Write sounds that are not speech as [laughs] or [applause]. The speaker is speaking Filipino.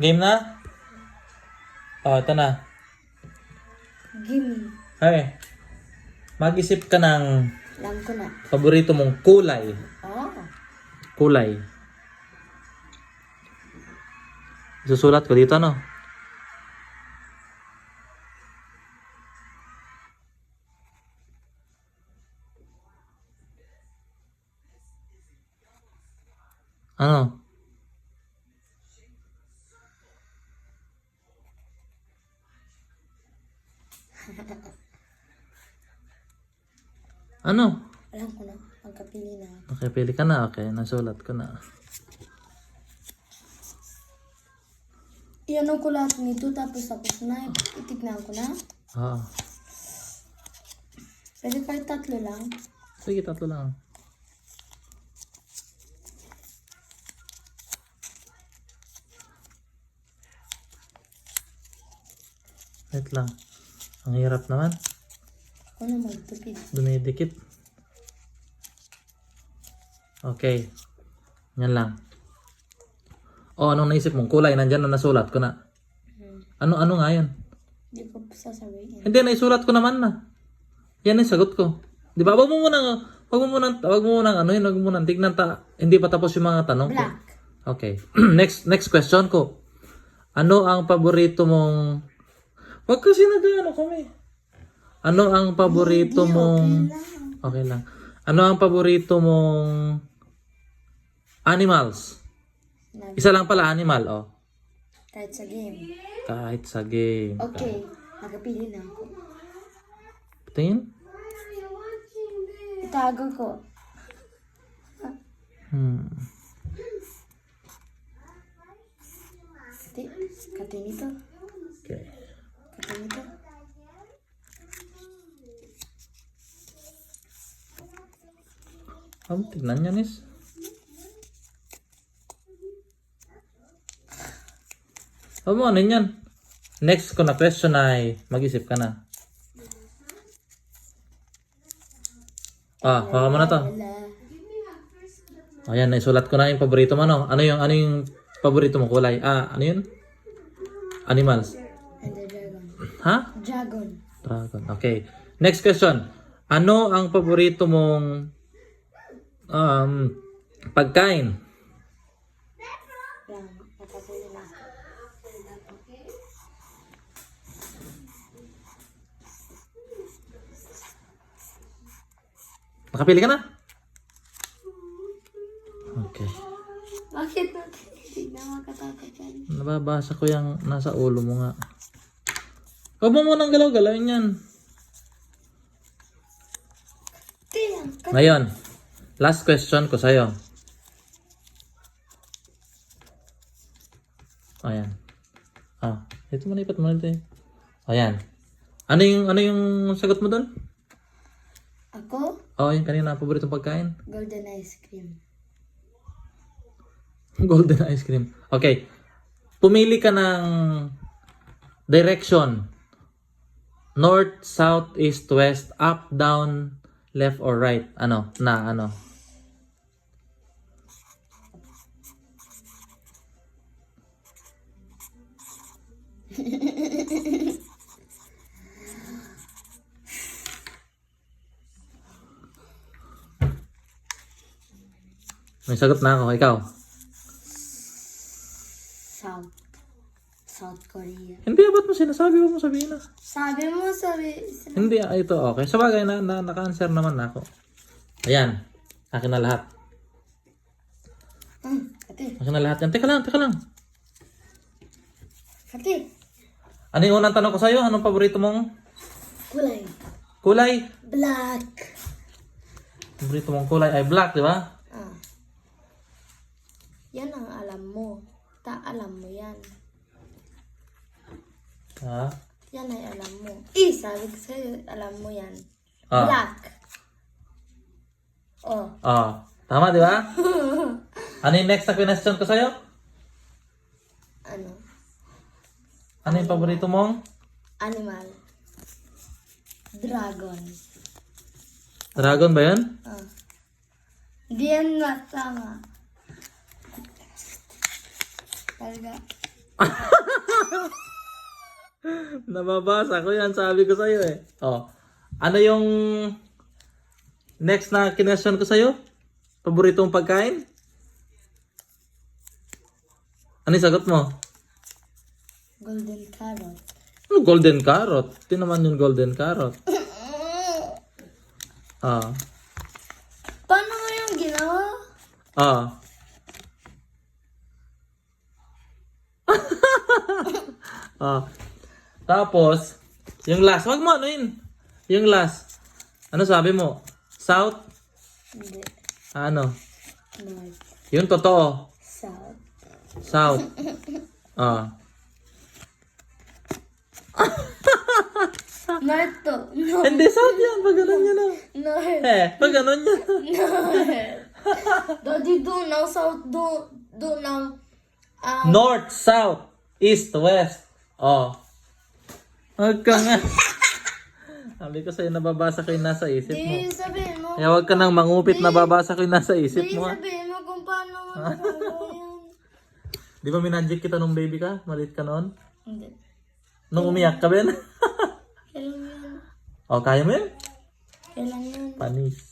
Game na? Oh, ito na. Gimme. Hey. Mag-isip ka ng Alam ko na. paborito mong kulay. Oh. Kulay. Susulat ko dito, no? Ano? Ano? Alam ko na. Magkapili na. Okay, pili ka na. Okay, nasulat ko na. Iyan ko lahat nito tapos tapos na. Itignan ko na. Ah. Pwede kahit tatlo lang. Sige, tatlo lang. Wait lang. Ang hirap naman. Na magtupid. Dumidikit. Okay. Yan lang. O, anong naisip mong kulay? Nandyan na nasulat ko na. Hmm. Ano, ano nga yan? Hindi ko sasabihin. Hindi, naisulat ko naman na. Yan ang sagot ko. Di ba? Wag mo muna, wag mo muna, wag mo muna, ano yun, wag mo muna, tignan ta, hindi pa tapos yung mga tanong ko. Black. Okay. [clears throat] next, next question ko. Ano ang paborito mong, wag kasi nag-ano kami. Ano ang paborito mong, Lang. okay lang. Ano ang paborito mong animals? Na- Isa lang pala animal, oh. Kahit sa game. Kahit sa game. Okay. Magkapili na ako. Tingin? Itago ko. Hmm. Kati, kati nito. Okay. Kati nito. Um, tignan niya, Nis. Mo, ano yan? Next ko na question ay, mag-isip ka na. Ah, baka mo na to. Ayan, naisulat ko na yung paborito mo, ano? Ano yung, ano yung paborito mo kulay? Ah, ano yun? Animals. Ha? Dragon. Dragon. Okay. Next question. Ano ang paborito mong um, pagkain? Nakapili ka na? Okay. Bakit hindi na makatakot yan? Nababasa ko yung nasa ulo mo nga. Huwag mo munang galaw-galawin yan. Ngayon, last question ko sa'yo. Ayan. Ah, ito mo na ipat mo na ito eh. Ayan. Ano yung, ano yung sagot mo doon? Ako, Oh, yung kanina, paboritong pagkain? golden ice cream. [laughs] Golden ice cream. Okay. Pumili ka ng direction. North, south, east, west, up, down, left, or right. Ano? Na, ano? May sagot na ako. Ikaw. South. South Korea. Hindi, ba't mo sinasabi? Huwag mo sabihin na. Sabi mo, sabi... Hindi, ah, ito okay. Sa bagay na, na naka-answer naman na ako. Ayan. Akin na lahat. Hmm, kati. Akin na lahat yan. Teka lang, teka lang. Kati. Ano yung unang tanong ko sa'yo? Anong paborito mong Kulay. kulay? Black. Paborito mong kulay ay black, di ba? Ah. Yan ang alam mo. Alam mo yan. Ha? Yan ay alam mo. Eh, sabi ko sa'yo, alam mo yan. Ah. Black. Oh. Ah. Tama, di ba? [laughs] ano yung next na question ko sa'yo? Ano? Ano yung paborito mong? Animal. Dragon. Dragon ba yun? Ah. Hindi yan masama. Talaga. [laughs] Nababasa ko yan, sabi ko sa'yo eh. Oh. Ano yung next na kinwestiyon ko sa'yo? Paborito mong pagkain? Ano yung sagot mo? Golden carrot. Ano, golden carrot. Ito naman yung golden carrot. [laughs] Ah. Paano mo yung ginawa? Ah. Ah. Tapos, yung last, wag mo ano yun? Yung last. Ano sabi mo? South? Hindi. Ano? North. Yun totoo. South. South. [laughs] Ah. [laughs] North to. North. Hindi, south yan. Pag ganun yan ah. North. Eh, pag ganun yan. [laughs] Daddy, do now. South, do. Do now. Um, North, south, east, west. Oh. Huwag ka nga. [laughs] Sabi ko sa'yo, nababasa ko yung nasa isip mo. di sabihin mo. Kaya huwag ka nang mangupit, nababasa ko yung nasa isip Di mo. ah. sabihin mo kung paano [laughs] mo nagawa yan. Di ba minadjik kita nung baby ka? Malit ka noon? Hindi. Nung umiyak ka, Ben? Kailan yan? o, kaya mo yun? Kailan yan? Panis.